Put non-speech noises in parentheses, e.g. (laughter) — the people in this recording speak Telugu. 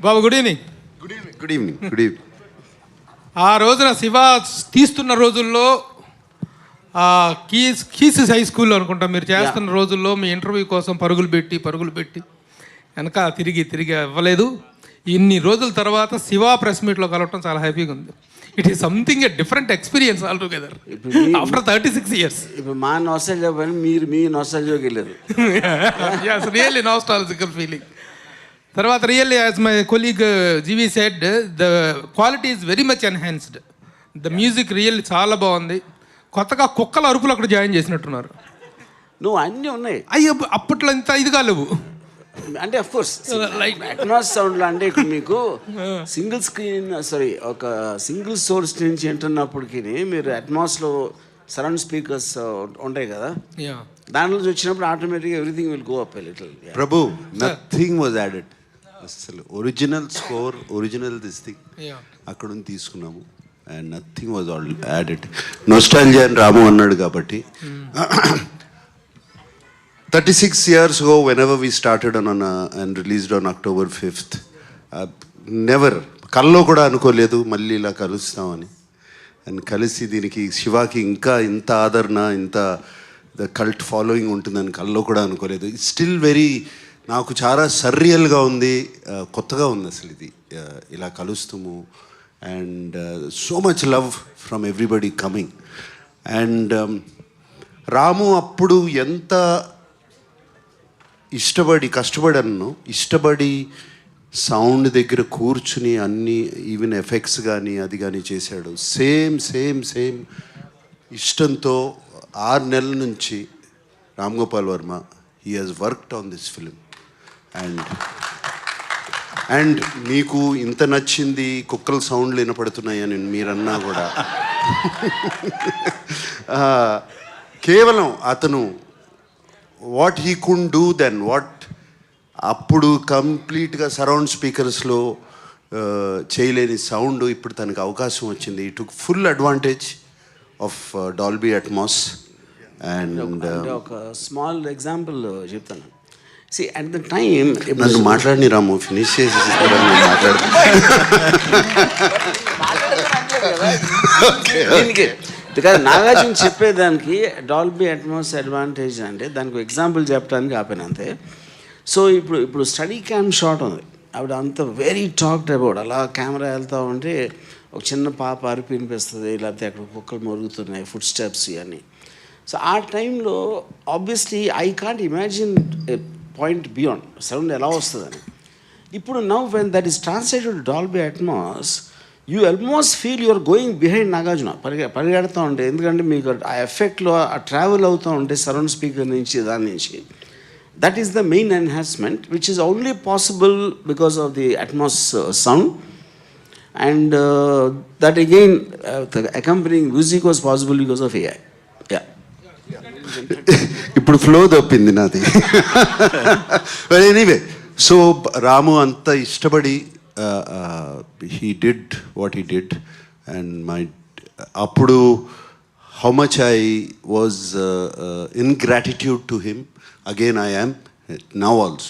బాబు good evening good evening good evening good evening ఆ రోజున శివ తీస్తున్న రోజుల్లో ఆ కీస్ కీసెస్ హై స్కూల్లో అనుకుంటా మీరు చేస్తున్న రోజుల్లో మీ ఇంటర్వ్యూ కోసం పరుగులు పెట్టి పరుగులు పెట్టి వెనక తిరిగి తిరిగి ఇవ్వలేదు ఇన్ని రోజుల తర్వాత శివ ప్రెస్ మీట్లో కలవటం చాలా హ్యాపీగా ఉంది. It is something a different experience all together after thirty six years ఇప్పుడు మా నొస్టాలజీ పని మీరు మీ నొస్టాలజీకి వెళ్ళారు. (laughs) Feeling. తర్వాత really as my colleague GV said the quality is very much enhanced the music really చాలా బాగుంది. కొత్తగా కుక్కల అరుపులు అక్కడ జాయిన్ చేసినట్టున్నారు. నువ్వు అన్నీ ఉన్నాయి. అయ్యో అప్పట్లో ఇంత ఇదిగా లేవు అంటే అఫ్ కోర్స్ (laughs) Like- అట్మాస్ సౌండ్లో అంటే ఇక్కడ మీకు (laughs) సింగిల్ స్క్రీన్ సారీ ఒక సింగిల్ సోర్స్ నుంచి వింటున్నప్పటికీ మీరు అట్మాస్లో సరౌండ్ స్పీకర్స్ ఉంటాయి కదా? నుంచి వచ్చినప్పుడు ఆటోమేటిక్గా everything will go up little. Prabhu nothing was added అసలు original score original this thing అక్కడ నుంచి తీసుకున్నాము. And nothing was all added nostalgia అని రాము అన్నాడు కాబట్టి. Thirty six years go whenever we started on and released on October fifth never కల్లో కూడా అనుకోలేదు మళ్ళీ ఇలా కలుస్తామని. అండ్ కలిసి దీనికి శివాకి ఇంకా ఇంత ఆదరణ ఇంత ద కల్ట్ ఫాలోయింగ్ ఉంటుందని కల్లో కూడా అనుకోలేదు. ఇట్స్ స్టిల్ వెరీ నాకు చాలా సర్రియల్గా ఉంది కొత్తగా ఉంది అసలు ఇది ఇలా కలుస్తాము. And so much love from everybody coming. And Ramu అప్పుడు ఎంత ఇష్టపడి కష్టపడను ఇష్టపడి సౌండ్ దగ్గర కూర్చుని అన్ని ఈవెన్ ఎఫెక్ట్స్ కానీ అది కానీ చేశాడు. సేమ్ సేమ్ సేమ్ ఇష్టంతో ఆరు నెలల నుంచి Ram Gopal Varma he has worked on this film. And and మీకు ఇంత నచ్చింది కుక్కల సౌండ్లు వినపడుతున్నాయని మీరన్నా కూడా? (laughs) కేవలం అతను what he can do then what అప్పుడు కంప్లీట్గా సరౌండ్ స్పీకర్స్లో చేయలేని సౌండ్ ఇప్పుడు తనకు అవకాశం వచ్చింది. To full advantage of Dolby Atmos and ఒక స్మాల్ ఎగ్జాంపుల్ చెప్తాను. సి అట్ ద టైం నన్ను మాట్లాడిని రాము ఫినిష్ చేసి మాట్లాడు కాదు నాగార్జున చెప్పేదానికి డాల్బీ అట్మాస్ అడ్వాంటేజ్ అంటే దానికి ఎగ్జాంపుల్ చెప్పడానికి ఆపాను అంతే. సో ఇప్పుడు ఇప్పుడు స్టడీ క్యామ్ షాట్ ఉంది. ఆవిడ అంత వెరీ టాక్డ్ అబౌట్ అలా కెమెరా వెళ్తూ ఉంటే ఒక చిన్న పాప అరిపి వినిపిస్తుంది లేకపోతే అక్కడ కుక్కలు మరుగుతున్నాయి ఫుడ్ స్టెప్స్ ఇవన్నీ. సో ఆ టైంలో obviously I can't imagine point beyond sound ఎలా వస్తుందని. ఇప్పుడు now when that is translated Dolby Atmos you almost feel you're going behind Nagarjuna పరిగె పరిగెడుతూ ఉంటే ఎందుకంటే మీకు ఆ ఎఫెక్ట్లో ఆ ట్రావెల్ అవుతూ ఉంటే సరౌండ్ స్పీకర్ నుంచి దాని నుంచి. That is the main enhancement which is only possible because of the Atmos sound and that again accompanying music was possible because of AI ఇప్పుడు ఫ్లో తప్పింది నాది. ఎనీవే సో రాము అంత ఇష్టపడి he did what he did and my అప్పుడు how much I was in gratitude to him again I am now also